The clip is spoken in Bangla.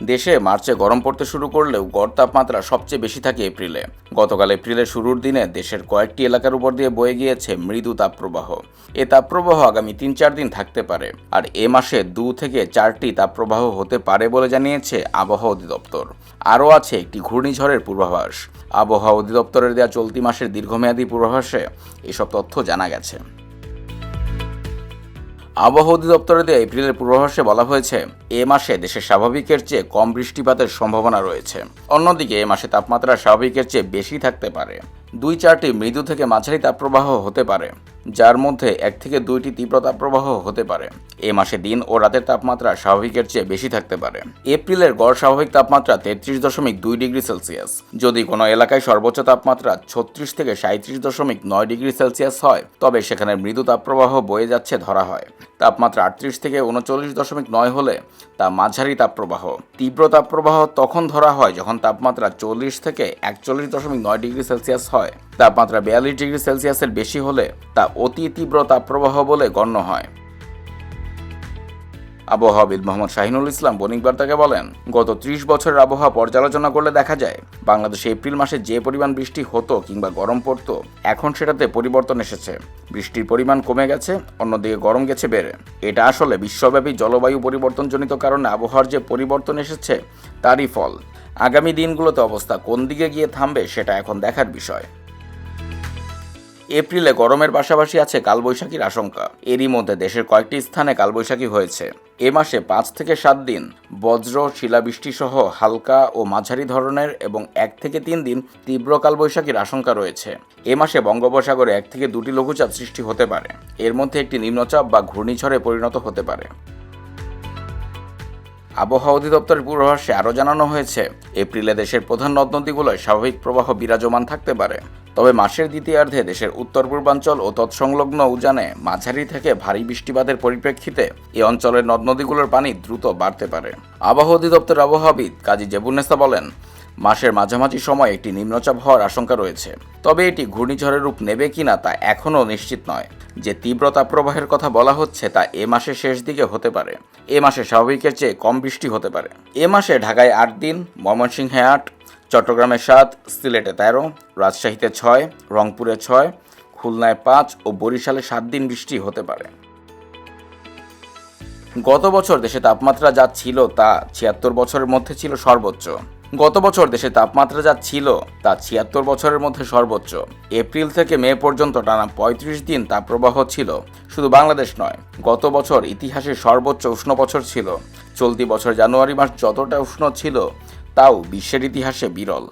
দেশে মার্চে গরম পড়তে শুরু করলেও গড় তাপমাত্রা সবচেয়ে বেশি থাকে এপ্রিলে। গতকাল এপ্রিলের শুরুর দিনে দেশের কয়েকটি এলাকার উপর দিয়ে বয়ে গিয়েছে মৃদু তাপপ্রবাহ। এ তাপপ্রবাহ আগামী তিন চার দিন থাকতে পারে আর এ মাসে দু থেকে চারটি তাপপ্রবাহ হতে পারে বলে জানিয়েছে আবহাওয়া অধিদপ্তর। আরও আছে একটি ঘূর্ণিঝড়ের পূর্বাভাস। আবহাওয়া অধিদপ্তরের দেওয়া চলতি মাসের দীর্ঘমেয়াদী পূর্বাভাসে এসব তথ্য জানা গেছে। আবহাওয়া অধিদপ্তরের দেওয়া এপ্রিলের পূর্বাভাসে বলা হয়েছে, এ মাসে দেশের স্বাভাবিকের চেয়ে কম বৃষ্টিপাতের সম্ভাবনা রয়েছে। অন্যদিকে, এ মাসে তাপমাত্রা স্বাভাবিকের চেয়ে বেশি থাকতে পারে। দুই চারটি মৃদু থেকে মাঝারি তাপপ্রবাহ হতে পারে, যার মধ্যে এক থেকে দুইটি তীব্র তাপপ্রবাহ হতে পারে। এ মাসে দিন ও রাতের তাপমাত্রা স্বাভাবিকের চেয়ে বেশি থাকতে পারে। এপ্রিলের গড় স্বাভাবিক তাপমাত্রা তেত্রিশ দশমিক দুই ডিগ্রি সেলসিয়াস। যদি কোনো এলাকায় সর্বোচ্চ তাপমাত্রা ছত্রিশ থেকে সাঁত্রিশ দশমিক নয় ডিগ্রি সেলসিয়াস হয়, তবে সেখানে মৃদু তাপপ্রবাহ বয়ে যাচ্ছে ধরা হয়। তাপমাত্রা আটত্রিশ থেকে উনচল্লিশ দশমিক নয় হলে তা মাঝারি তাপপ্রবাহ। তীব্র তাপপ্রবাহ তখন ধরা হয় যখন তাপমাত্রা চল্লিশ থেকে একচল্লিশ দশমিক নয় ডিগ্রি সেলসিয়াস হয়। তাপমাত্রা বিয়াল্লিশ ডিগ্রি সেলসিয়াসের বেশি হলে তা অতি তীব্র তাপপ্রবাহ বলে গণ্য হয়। আবহাওয়াবিদ মোহাম্মদ শাহিনুল ইসলাম বণিক বার্তাকে বলেন, গত ত্রিশ বছরের আবহাওয়া পর্যালোচনা করলে দেখা যায়, বাংলাদেশে এপ্রিল মাসে যে পরিমাণ বৃষ্টি হতো কিংবা গরম পড়তো, এখন সেটাতে পরিবর্তন এসেছে। বৃষ্টির পরিমাণ কমে গেছে, অন্যদিকে গরম গেছে বেড়ে। এটা আসলে বিশ্বব্যাপী জলবায়ু পরিবর্তনজনিত কারণে আবহাওয়ার যে পরিবর্তন এসেছে, তারই ফল। আগামী দিনগুলোতে অবস্থা কোন দিকে গিয়ে থামবে, সেটা এখন দেখার বিষয়। এপ্রিলে গরমের পাশাপাশি আছে কালবৈশাখীর আশঙ্কা। এরই মধ্যে দেশের কয়েকটি স্থানে কালবৈশাখী হয়েছে। এ মাসে পাঁচ থেকে সাত দিন বজ্র, শিলাবৃষ্টি সহ হালকা ও মাঝারি ধরনের এবং এক থেকে তিন দিন তীব্র কালবৈশাখীর আশঙ্কা রয়েছে। এ মাসে বঙ্গোপসাগরে এক থেকে দুটি লঘুচাপ সৃষ্টি হতে পারে। এর মধ্যে একটি নিম্নচাপ বা ঘূর্ণিঝড়ে পরিণত হতে পারে। আবহাওয়া অধিদপ্তরের পূর্বাভাসে আরও জানানো হয়েছে, এপ্রিলে দেশের প্রধান নদ নদীগুলোয় স্বাভাবিক প্রবাহ বিরাজমান থাকতে পারে। তবে মাসের দ্বিতীয়ার্ধে দেশের উত্তর পূর্বাঞ্চল ও তৎসংলগ্ন উজানে মাঝারি থেকে ভারী বৃষ্টিপাতের পরিপ্রেক্ষিতে এই অঞ্চলের নদ নদীগুলোর পানি দ্রুত বাড়তে পারে। আবহাওয়া অধিদপ্তরের আবহাওয়াবিদ কাজী জেবুন্নেসা বলেন মাসের মাঝামাঝি সময় একটি নিম্নচাপ হওয়ার আশঙ্কা রয়েছে। তবে এটি ঘূর্ণিঝড়ের রূপ নেবে কিনা তা এখনও নিশ্চিত নয়। যে তীব্রতা প্রবাহের কথা বলা হচ্ছে তা এ মাসের শেষ দিকে হতে পারে। এ মাসে স্বাভাবিকের চেয়ে কম বৃষ্টি হতে পারে। এ মাসে ঢাকায় আট দিন, ময়মনসিংহে আট, চট্টগ্রামে সাত, সিলেটে তেরো, রাজশাহীতে ছয়, রংপুরে ছয়, খুলনায় পাঁচ ও বরিশালে সাত দিন বৃষ্টি হতে পারে। গত বছর দেশে তাপমাত্রা যা ছিল তা ছিয়াত্তর বছরের মধ্যে ছিল সর্বোচ্চ। গত বছর দেশে তাপমাত্রা যা ছিল তা ছিয়াত্তর বছরের মধ্যে সর্বোচ্চ। এপ্রিল থেকে মে পর্যন্ত টানা পঁয়ত্রিশ দিন তাপপ্রবাহ ছিল। শুধু বাংলাদেশ নয়, গত বছর ইতিহাসের সর্বোচ্চ উষ্ণ বছর ছিল। চলতি বছর জানুয়ারি মাস যতটা উষ্ণ ছিল, তাও বিশ্বের ইতিহাসে বিরল।